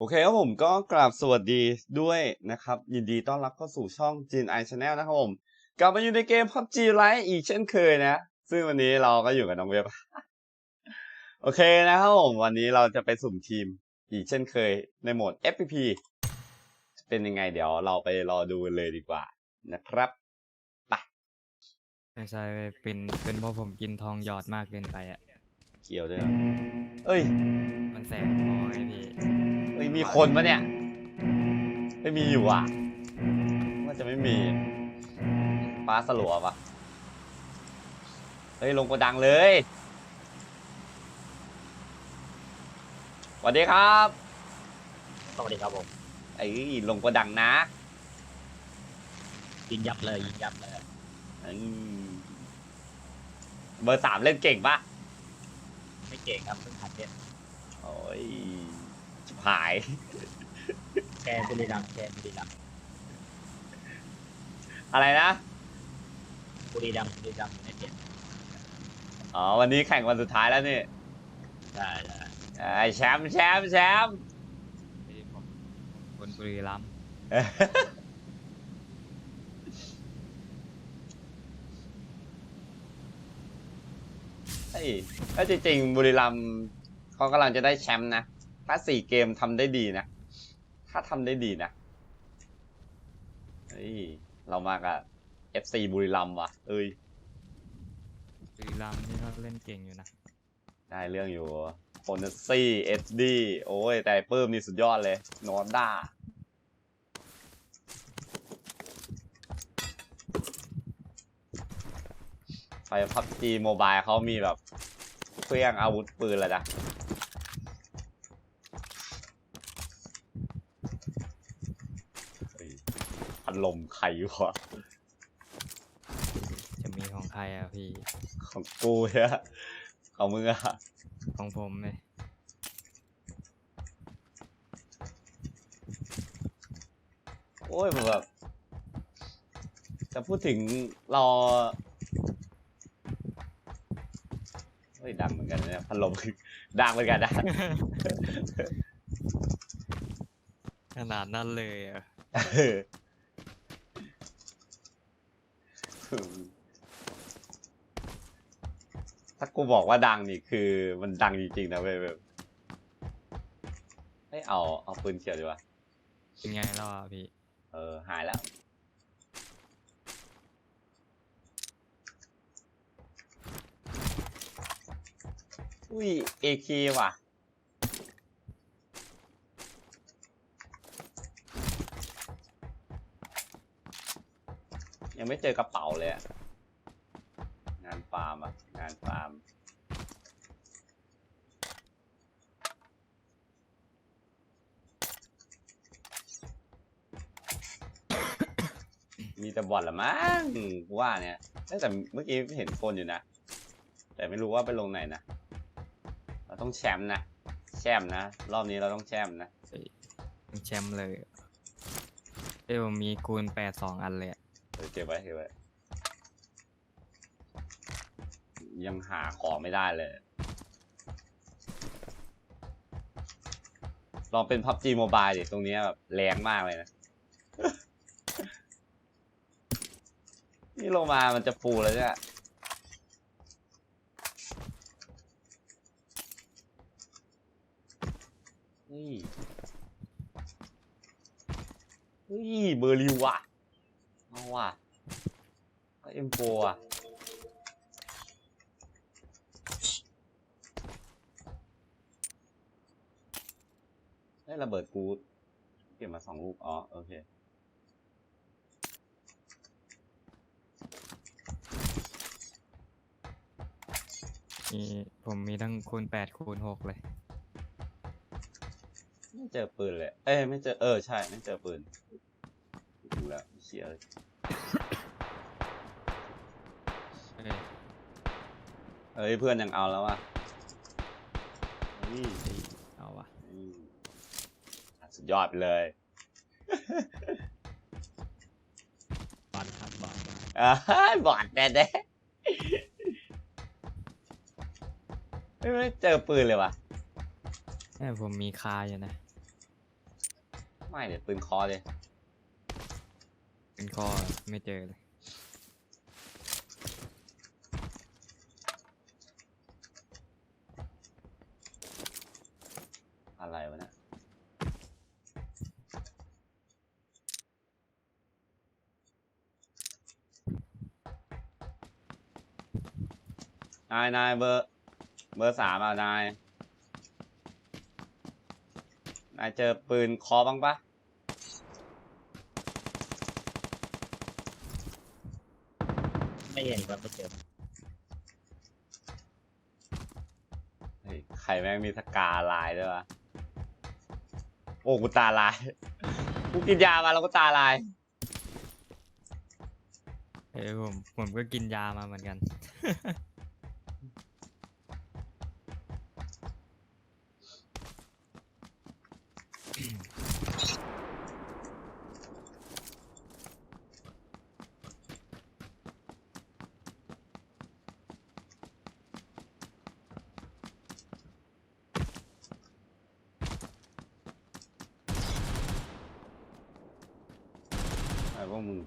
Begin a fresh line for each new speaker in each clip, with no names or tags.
โอเคครับผมก็กราบสวัสดีด้วยนะครับ ยินดีต้อนรับเข้าสู่ช่อง Jin i Channel นะครับผมกลับมาอยู่ในเกม PUBG Lite อีกเช่นเคยนะ ซึ่งวันนี้เราก็อยู่กับน้องเว็บ โอเคนะครับผมวันนี้เราจะไปสุ่มทีมอีกเช่นเคยในโหมด FPP เป็นยังไงเดี๋ยวเราไปรอดูกันเลยดีกว่านะครับไป
ไม่ใช่เว้ยเป็นเป็นเพราะผมกินทองหยอดมากเกินไปอะ
เกี่ยวด้วยเหรอเอ้ย
มันแสบคอไงพี่
เอ้ย มีคนปะเนี่ย ไม่มีอยู่อะว่าจะไม่มีป้าสลัวปะเฮ้ย ลงกระดังเลยสวัสดีครับ
สวัสดีครับผม
ไอ้ยลงกระดังนะ
ยิงยับเลยยิงยับเลย
อืมเบอร์สามเล่นเก่งปะ
ไม่เก่งครับเพิ่งหัดเนี่ย
โอ้ย ชิบหาย
แกนบุรีรัมย์แกนบุรีรัมย์
อะไรนะ
บุรีรัมย์บุรีรัมย์อยู่ในเจ็ด
อ๋อ วันนี้แข่งวันสุดท้ายแล้วนี่
ใช่ใช่
ไอ้แชมป์แชมป์แชมป์
พี่ผมผมคนบุรีรัมย์
เฮ้ยแล้วจริงๆบุรีรัมย์เขากำลังจะได้แชมป์นะ ถ้าสี่เกมทำได้ดีนะ ถ้าทำได้ดีนะเฮ้ยเรามากับ FC บุรีรัมย์ว่ะ เอ้ย
บุรีรัมย์นี่เขาเล่นเก่งอยู่นะ
ได้เรื่องอยู่โฟนซี่เอสดีโอ้ย แต่ไอ้ปื้มนี่สุดยอดเลย นอนด้าไฟพับจีโมบายเขามีแบบเครื่องอาวุธปืนแล้วนะเฮ้ยพัด ลมใครวะ
จะมีของใครอะพี่
ของกูเนี่ยของมึงอะ
ของผมเลย
โอ้ยมันแบบจะพูดถึงรอเฮ้ยดังเหมือนกันนะเนี่ยพัดลมดังเหมือนกันนะ
ขนาดนั้นเลยอะ
เออ ถ้ากูบอกว่าดังนี่คือมันดังจริงๆนะเว้ยแบบเฮ้ยเอาเอาปืนเขียวดีกว่า
เป็นไงแล้วอะพี่
เออหายแล้วอุ้ย AK ว่ะ ยังไม่เจอกระเป๋าเลยอะงานฟาร์มอะงานฟาร์ม มีแต่บอทละมั้งกูว่าเนี่ยแต่เมื่อกี้เห็นคนอยู่นะ แต่ไม่รู้ว่าไปลงไหนนะ เราต้องแชมป์นะ แชมป์นะ รอบนี้เราต้องแชมป์นะ
แชมป์เลย เอ้ยผมมีคูณแปดสองอันเลยอะ
เก็บไว้เก็บไว้ ยังหาของไม่ได้เลย ลองเป็น PUBG Mobile ดิตรงนี้แบบแรงมากเลยนะ นี่ลงมามันจะฟูแล้วเนี่ยนี่เฮ้ยเบอร์ริวว่ะ เอาว่ะก็เอ็มโฟอะได้ระเบิดกูเก็บมาสองลูก อ๋อ โอเค
มีผมมีทั้งคูณแปดคูณหกเลย
ไม่เจอปืนเลย เอ้ย ไม่เจอ เออ ใช่ ไม่เจอปืนดูแล้วเชียเลย
เอ้ย
เอ้ยเพื่อนยังเอาแล้วว่ะเฮ้ย
เอ้ยเอาวะ
อืมอะสุดยอดไปเลย
บอลครับบอลบอล
อ่าบอดแน่แน่ไม่ไม่เจอปืนเลยว่ะ
เอ้ยผมมีคาอยู่นะ
ไม่เดี๋ยวปืนคอเลย
เป็นข้อไม่เจอเลย
อะไรวะเนี่ยนายนายเบอร์ เบอร์สามอะนาย นายเจอปืนคอบ้างปะ
ไม่เห็นครับไม่เจอ
เฮ้ยใครแม่งมีสกาลายด้วยวะ โอ้กูตาลาย กูกินยามาแล้วกูตาลาย
เอ้ยผมผมก็กินยามาเหมือนกัน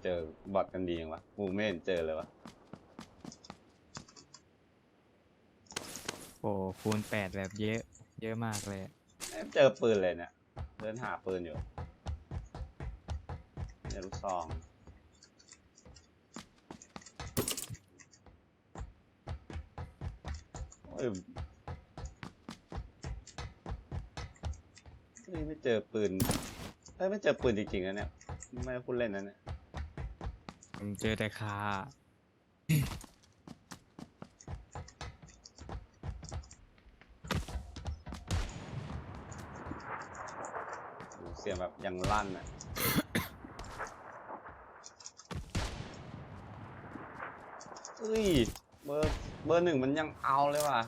เจอบอทกันดียังวะกูไม่เห็นเจอเลยวะ
โอ้คูณแปดแบบเยอะ เยอะมากเลยอะ
ไม่เจอปืนเลยเนี่ยเดินหาปืนอยู่เนี่ยลูกซองโอ้ยเฮ้ยไม่เจอปืนเฮ้ยไม่เจอปืนจริงๆนะเนี่ย ไม่ได้พูดเล่นนะเนี่ย
ผมเจอแต่คา
เสียงแบบยังลั่นอะ เฮ้ย เบอร์เบอร์หนึ่งมันยังเอาเลยว่ะ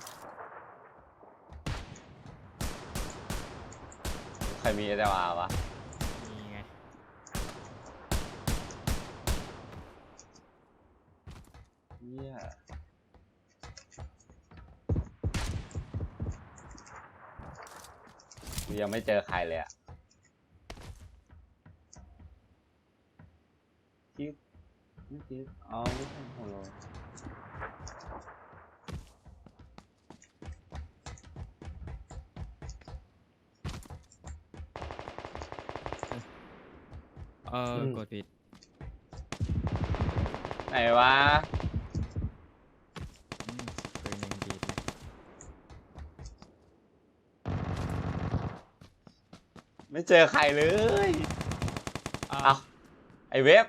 ใครมีเอเดวาวะ เฮียกูยังไม่เจอใครเลยอะจิ๊บไม่จิ๊บอ๋อไม่ใช่โฮโล
เออ
อืม
กดผิด
ไหนวะ
อืมปืนยังดีดเลย
ไม่เจอใครเลยเอาไอเว็บ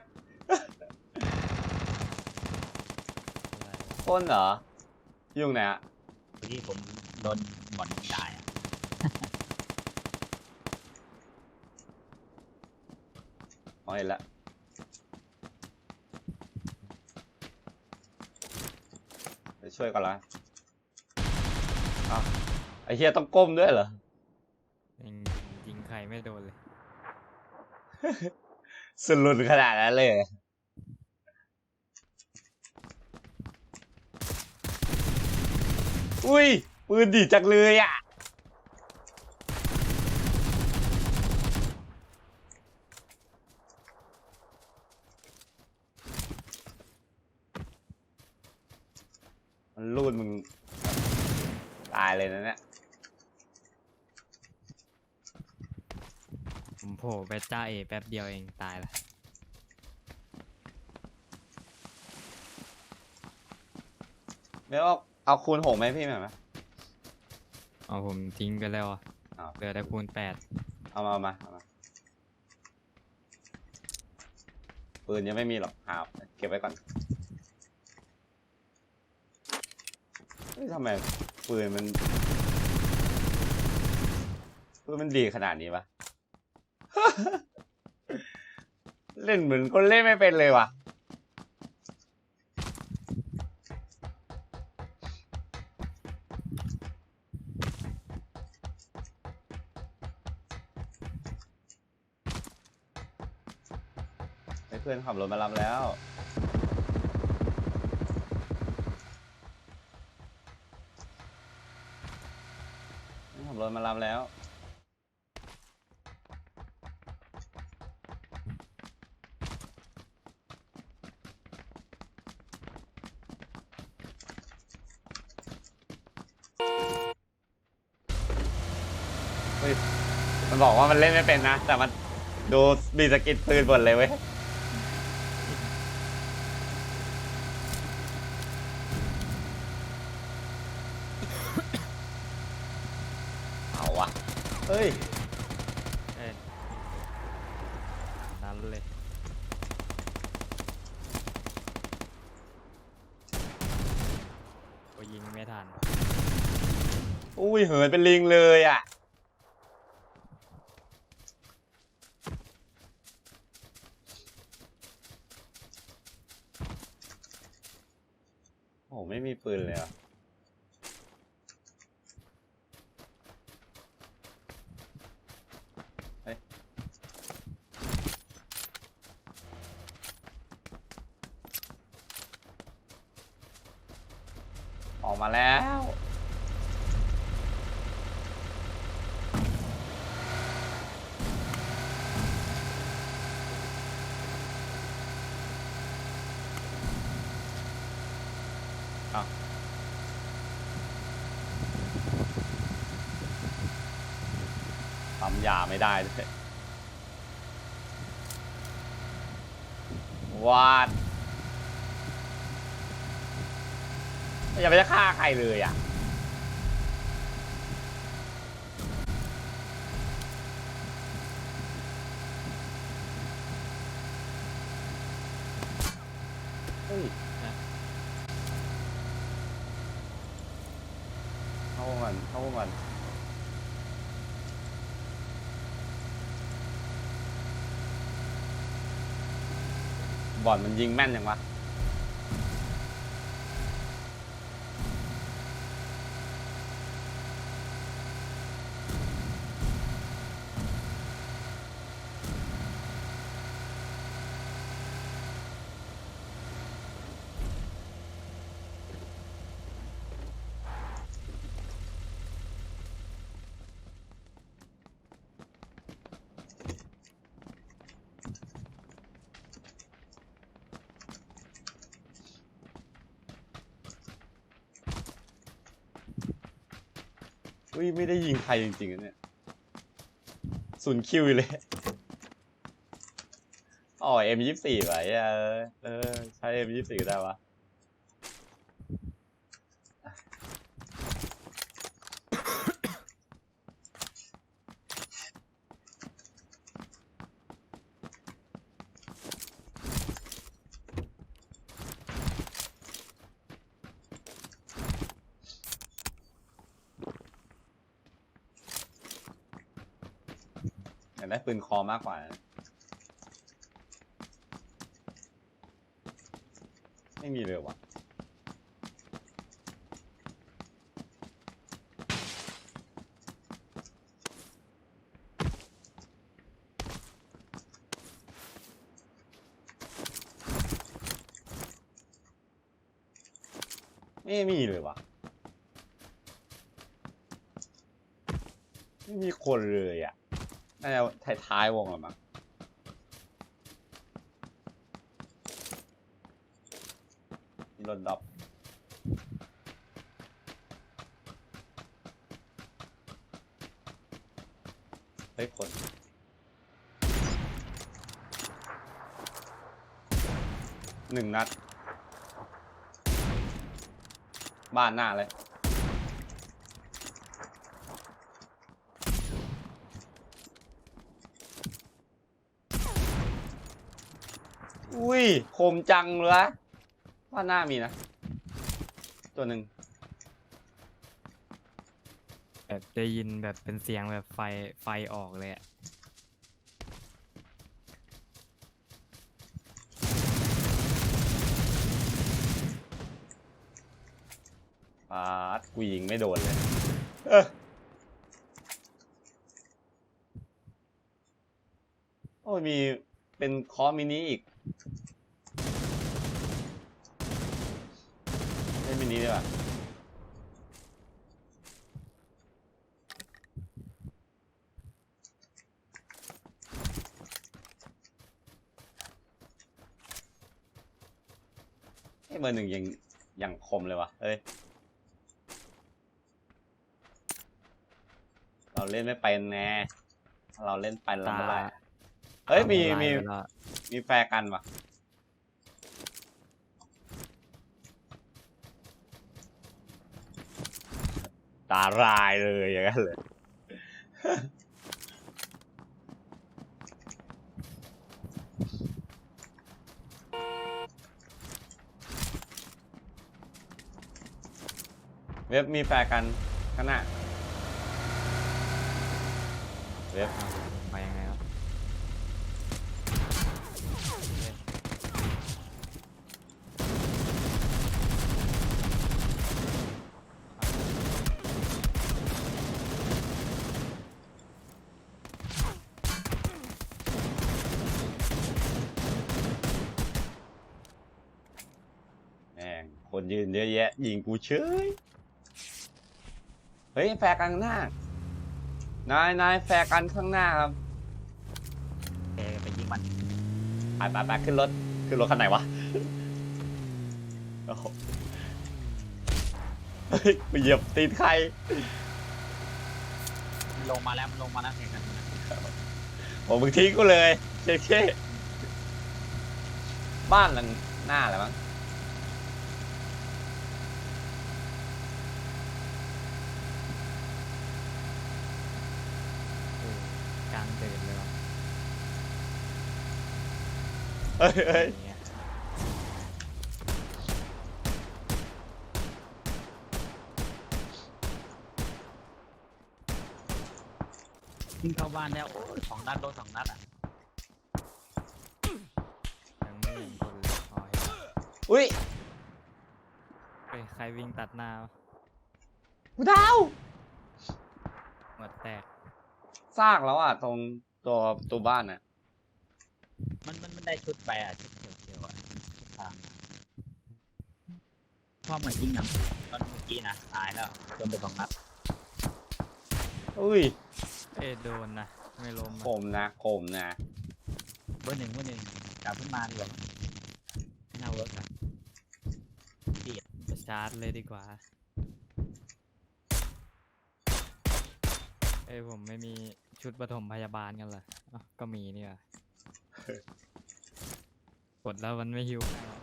คนเหรอ ยุ่งไหนอะ
ที่ผมโดนบอลจ่ายอะ
อ๋อเห็นละเดี๋ยวช่วยก่อนละอ้าวไอเฮียต้องก้มด้วยเหรอ
ยังยิงใคร ไม่โดนเลย
สุดหลุดขนาดนั้นเลยออุ้ยปืนดีจังเลยอะ มันรูดมึง ตายเลยนะเนี่ย
ผมโผล่ไปจ้าเอแป๊บเดียวเองตายละ
ไม่เอาเอาคูณหกไหมพี่แหม่ม
เอาผมทิ้งไปแล้วอะ
อ้าว
เหลือแต่คูณแปด
เอามาเอามาเอามาปืนยังไม่มีหรอกหาเก็บไว้ก่อนเฮ้ยทำไมปืนมันปืนมันดีขนาดนี้วะ เล่นเหมือนคนเล่นไม่เป็นเลยว่ะ เพื่อนขับรถมารับแล้วขับรถมารับแล้ว ฮ้ยมันบอกว่ามันเล่นไม่เป็นนะ แต่มันดูบีสกิดปืนหมดเลยเว้ย เอาวะเฮ้ย
เอ้ยนั้นเลย โอ้ยิงไม่ทัน
อุ้ยเหินเป็นลิงเลยอะ โอ้ไม่มีปืนเลยอะ เฮ้ย ออกมาแล้ว ปั๊มยาไม่ได้ด้วยวาด ย่าไปจะฆ่าใครเลยอะเฮ้ย
นะ
เข้ามันเข้ามันบอลมันยิงแม่นยังวะ อุ้ยไม่ได้ยิงใครจริงๆอะเนี่ยศูนย์คิวอยู่เลยอ๋อเอ็มยี่สิบสี่ไว้เออ ใช้เอ็มยี่สิบสี่ได้วะากได้ปืนคอมากกว่านะไม่มีเลยวะไม่มีเลยวะไม่มีคนเลยอะ น่าจะท้ายๆวงหรอมั้งรถดับเฮ้ยคนหนึ่งนัด บ้านหน้าเลย อุ้ยคมจังเลยว่าหน้ามีนะ ตัวหนึ่ง
แบบได้ยินแบบเป็นเสียงแบบไฟไฟออกเลยอะ
ปาดกูยิงไม่โดนเลย เออโอ้ยมีเป็นคอร์สมินิอีก เล่นมินิดีกว่าเอ้ยเบอร์หนึ่งยังยังคมเลยวะเฮ้ย เราเล่นไม่เป็นแน่ถ้าเราเล่นไปแล้ว
ตา
ไม่ได้เอ้ย มีมี
ทำลายไปแล้ว
มีแฟร์กันวะตารายเลยอย่างนั้นเลยเว็บมีแฟร์กันข้างหน้าเว็
บ
แม่งคนยืน เยอะแยะ ยิงกูเฉยเฮ้ยแฟร์กันข้างหน้านายนายแฟร์กันข้างหน้าครับ
แกไปยิงมัน
ไปไปไปขึ้นรถขึ้นรถคันไหนวะโอ้โหเฮ้ยไปเหยียบตีนใคร
มันลงมาแล้วมันลงมาแล้วแข่งกัน
ผมมึงทิ้งกูเลยเจ๊เจ๊บ้านหลังหน้าอะไรมั้ง
โอ้กลางเดินเลยวะ
เฮ้ยเฮ้ย
อย่างเงี้ย
ยิงเข้าบ้านแล้วโอ้ยสองนัดโดนสองนัดอะ
ยังไม่เห็นคนเลยพอเห็นแล้ว
อุ้ย
เฮ้ยใครวิ่งตัดหน้าวะ
กูดาว
หมดแตก
ซากแล้วอะ ตรงตัวตัวบ้านน่ะ
มันมันมัน ได้ชุดไปอะชุดเขียวๆอะชุดทางพ่อมันยิงนะตอนเมื่อกี้นะตายแล้วโดนไปสองนัด
อุ้ย
เอ้ยโดนนะไม่ล้ม
ค
อะ
มนะคมนะ
เบอร์หนึ่งเบอร์หนึ่งกลับขึ้นมาดีกว่าไม่น่าเวิร์กอะ
จะชาร์จเลยดีกว่าเอ้ยผมไม่มีชุดปฐมพยาบาลกันเหรออ้าวก็มีนี่หว่ะ กดแล้วมันไม่ฮิวให้หรอก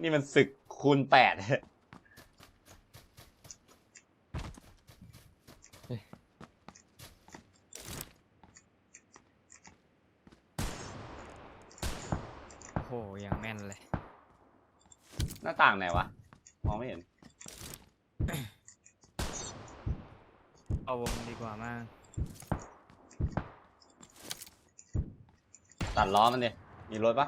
นี่มันศึกคูณแปด
โอ้โหอย่างแม่นเลย
หน้าต่างไหนวะ มองไม่เห็น
เอาวงดีกว่ามาก
ตัดล้อมันดิมีรถปะ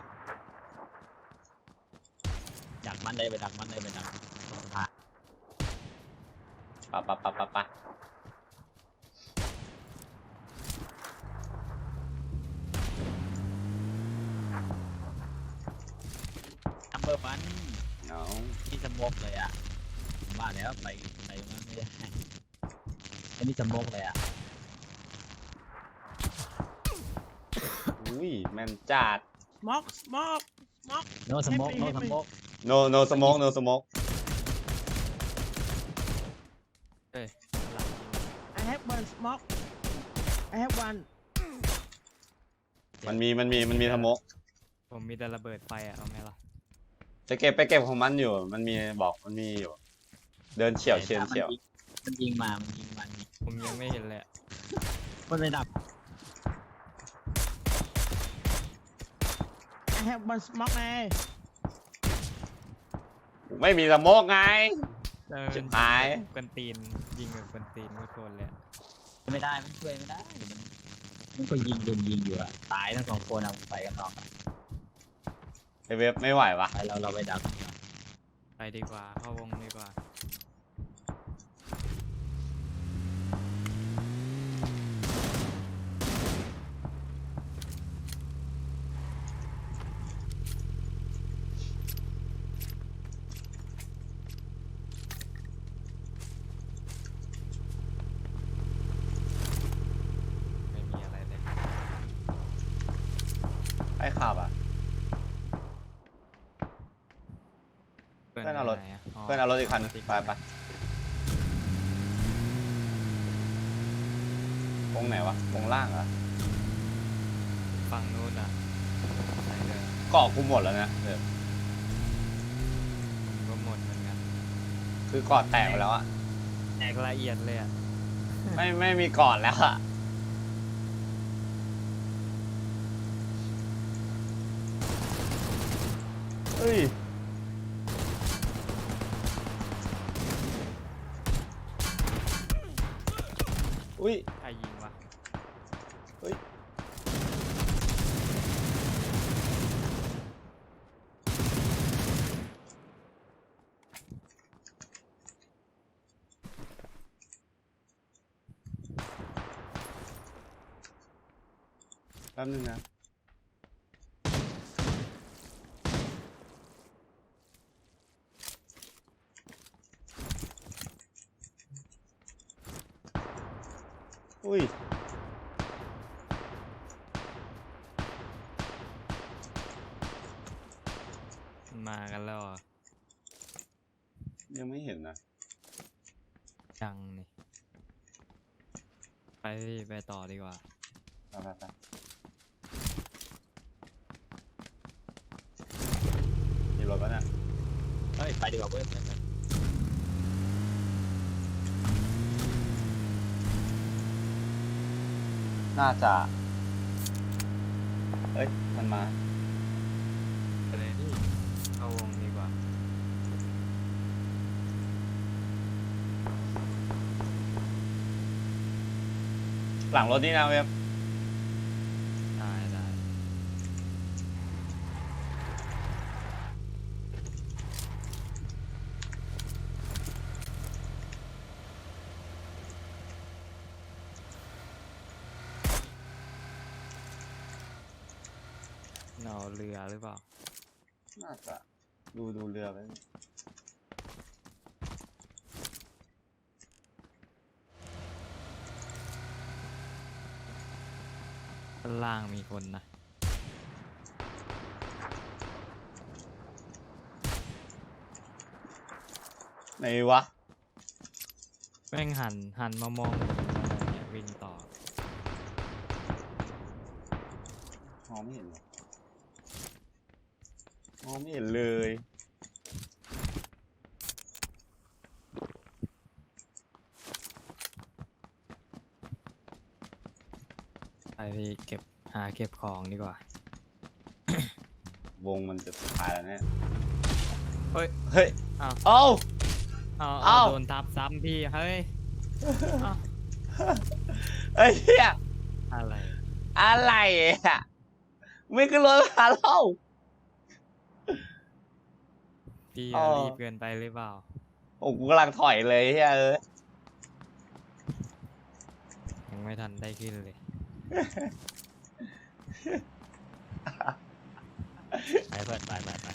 ดักมันเลยไปดักมันเลยไปดักตรงสะพาน
ปะปะปะปะปะ
นัมเบอร์ฟัน
เอา
ที่สมกเลยอะผมว่าแล้วไปไปมันไม่ได้ อันนี้สมกเลยอะ
อุ้ยแม่นจัด
Smoke, smoke, smoke.
โนสมกโนสมก
no no smoke no smoke
เอ้ยหลังยิง
I have one smoke. I have one.
มันมีมันมีมันมีสโมก
ผมมีแต่ระเบิดไฟอะเอาไหมล่ะ
จะเก็บไปเก็บของมันอยู่ มันมีบอกมันมีอยู่ เดินเฉียวเฉียวเฉียว
มันยิงมา มันยิงมัน
ผม ยังไม่เห็นเลยอะ
มันเลยดับ
I have one smoke ไง
ไม่มีสโมกไง
เออ
ชิบหาย
กวนตีนยิงแบบกวนตีนทุกคนเลยอะ
ไม่ได้มันช่วยไม่ได้เดี๋ยวมันมันก็ยิงโดนยิงอยู่อะตายทั้งสองคนเอาไปกันนอกอะ
ไอเว็บไม่ไหววะ
ไปเราเราไปดัก
ไปดีกว่าเข้าวงดีกว่า ไม่มีอะไรเลย
ไอ้ขับอะ เอารถ
ไหะ
เพื่อนเอารถอีกคันหนึง
ติ๊
ไปไปวงไหนวะวงล่างเหรอ
ฝั่งนู้นอะใช่เลย
เกาะกูหมดแล้วนะเออ
ผมก็หมดเหมือนกัน
คือเกาะแตกไปแล้วอะ
แตกละเอียดเลยอะ
ไม่ไม่มีเกาะแล้วอะเฮ้ยอุ้ย
ใครยิงวะ
เฮ้ย แป๊บนึงนะ อุ้ย
มากันแล้วเหรอ
ยังไม่เห็นนะ
ยังนี่ ไปดิไปต่อดีกว่า
ไปไปไปมีรถปะเนี่ย
เฮ้ย ไปดีกว่าเว้ยไปไป
น่าจะ เอ้ย มันมา
ไปเลยพี่เข้าวงดีกว่า
หลังรถนี่นะเว็บ
ได้ได้ เราเรือ หรือเปล่า
น่าจะดูดูเรือไป
ข้างล่างมีคนนะ
ไหนวะ
แม่งหันหันมามองผมอะไรเนี่ยวิ่งต่อ
มองไม่เห็นเลย มองไม่เห็นเลย
ไปพี่เก็บหาเก็บของดีกว่า
วงมันจะสุดท้ายแล้วเนี่ย
เฮ้ย
เฮ้ย
อ้าว
เอ้า
เอา
เอ้า
เอาโดนทับซ้ำพี่เฮ้ยเอ้า
เฮ้ยเหี้ย
อะไร
อะไรอะไม่ขึ้นรถมาเล่า
พี่
อ๋อ
รีบเกินไปหรือเปล่า
โอ้กูกำลังถอยเลยเฮ้ยเอ้ย
ยังไม่ทันได้ขึ้นเลย
ไปเพื่อนไปไปไป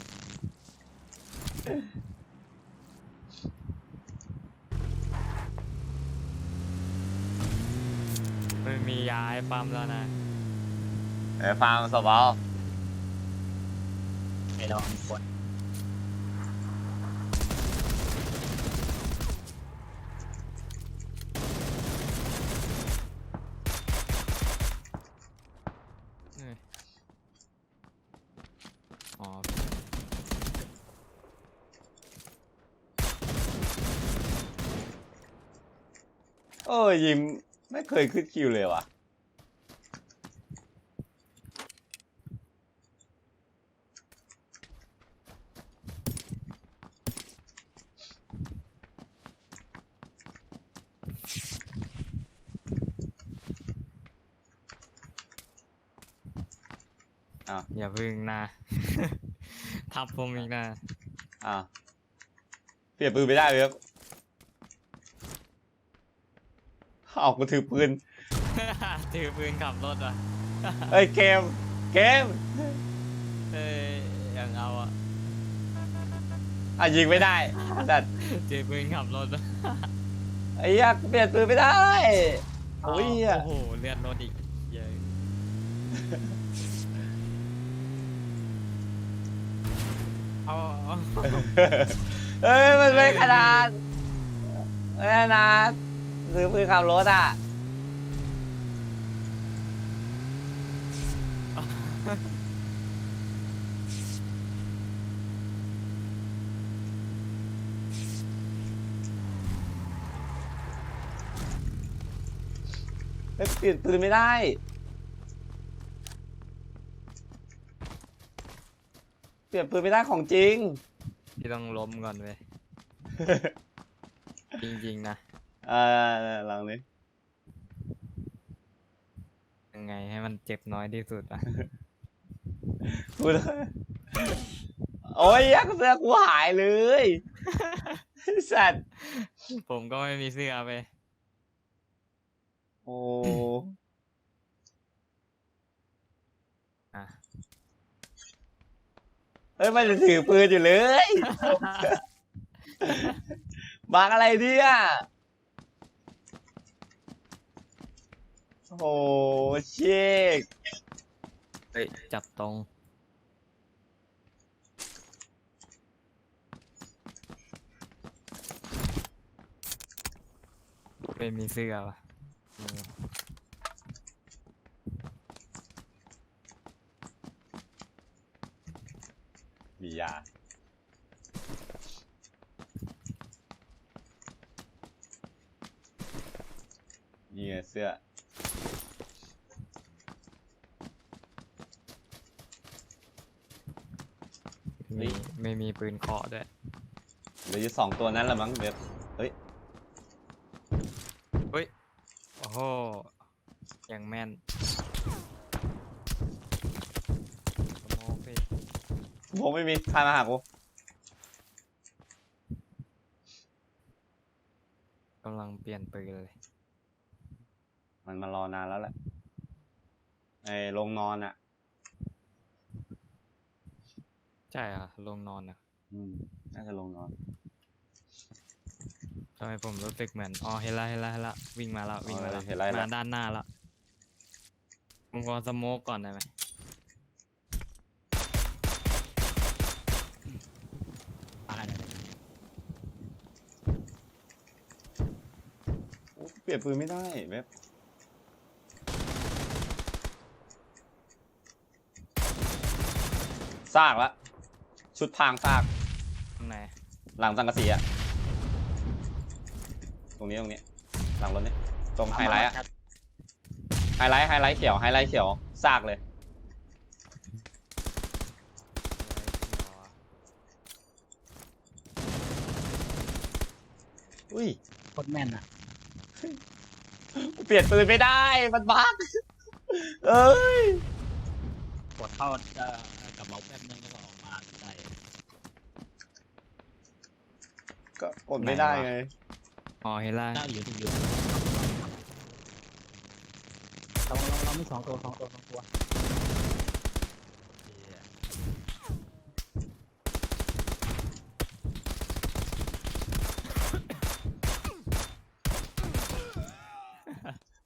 ไม่มียาให้ปั๊มแล้วนะ
เอ้ยฟาร์มสบอล
ไอ้ระวังคน
เอ้ยอ๋อ
โอ้ ยยิมไม่เคยขึ้นคิวเลยว่ะ
อย่าพึ่งนะ ทับผมอีกนะ
อ่า เปลี่ยนปืนไม่ได้เลยครับ ออกมาถือปืน
ถือปืนขับรถอะ
เอ้ยเกม เกม
เอ้ยยังเอาอะ
อะยิงไม่ได้แต่
ถือปืนขับรถอะ
ไอ้เหี้ยกูเปลี่ยนปืนไม่ได้โอ้ย
เา
อะ
โอ้โหเลือดรถอีกเยอะเอาเอา
เอ้ยมันไม่ขนาดไม่ขนาด ซื้อปืนขับรถอะ เฮ้ยเปลี่ยนปืนไม่ได้ เปลี่ยนปืนไม่ได้ของจริง
พี่ต้องล้มก่อนเว้ย จริงๆนะ
เออลองนี้
ยังไงให้มันเจ็บน้อยที่สุดอะ
พูดเลยโอ้ยยักษ์เสื้อกูหายเลยสัตว์
ผมก็ไม่มีเสื้อไป
โอ้
อะ
เฮ้ยมันจะถือปืนอยู่เลยบางอะไรเนี่ย โอ้เชค
เฮ้ยจับตรงไม่มีเสื้อวะอืม
มียานี่ไงเสื้อ ฮ้
มี
ย
ไม่มีปืนเคาะด้วย
เหลืออยู่สองตัวนั้นละมั้งเว็บเฮ้ย
โอ้โหยังแม่นสโมกพี่
ผมไม่มีใครมาหากู
กำลังเปลี่ยนปืนเลย
มันมารอนานแล้วแหละไอ้ลงนอนอะ
ใช่เหรอะลงนอนอะ
อืม น่าจะลงนอน
ทำไมผมรู้สึกเหมือนอ๋อเห็นละเห็นละเห็นละวิ่งมาแล้ววิ่งมาแล้ว
เห็นละเห็นละ
มาด้านหน้าแล้วผมขอสโมกก่อนได้ไหม
ตายเลย
โอ้เปลี่ยนปืนไม่ได้เว็บซากละ ชุดพรางซาก
ตรงไหน
หลังสังกะสีอะตรงนี้ตรงนี้ หลังรถนี้ตรงไฮไลท์อะไฮไลท์ไฮไลท์เขียวไฮไลท์เขียวซากเลยอุ้ย
โคตรแม่นอะ
เปลี่ยนปืนไม่ได้มันบั๊กเอ้ย
กดเข้าเอ่อกับเราแป๊บนึงแล้วก็ออกมาได้
ก็กดไม่ได้ไง
อ๋อเห็นละ
ได้อยู่ที่อยู่เราเราเราไม่สองตัวสองตัวสองตัวเหี้ย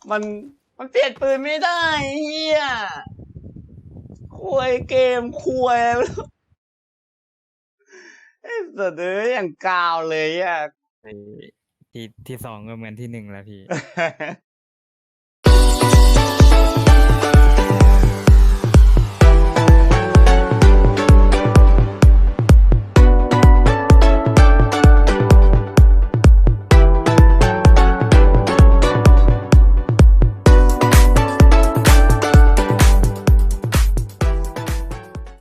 มันมันเปลี่ยนปืนไม่ได้เฮียคุยเกมคุยไอ้ สัตว์เอ้ยอย่างกาวเลยอะ
ไอ้ที่ที่สองก็เหมือนที่หนึ่งแล้วพี่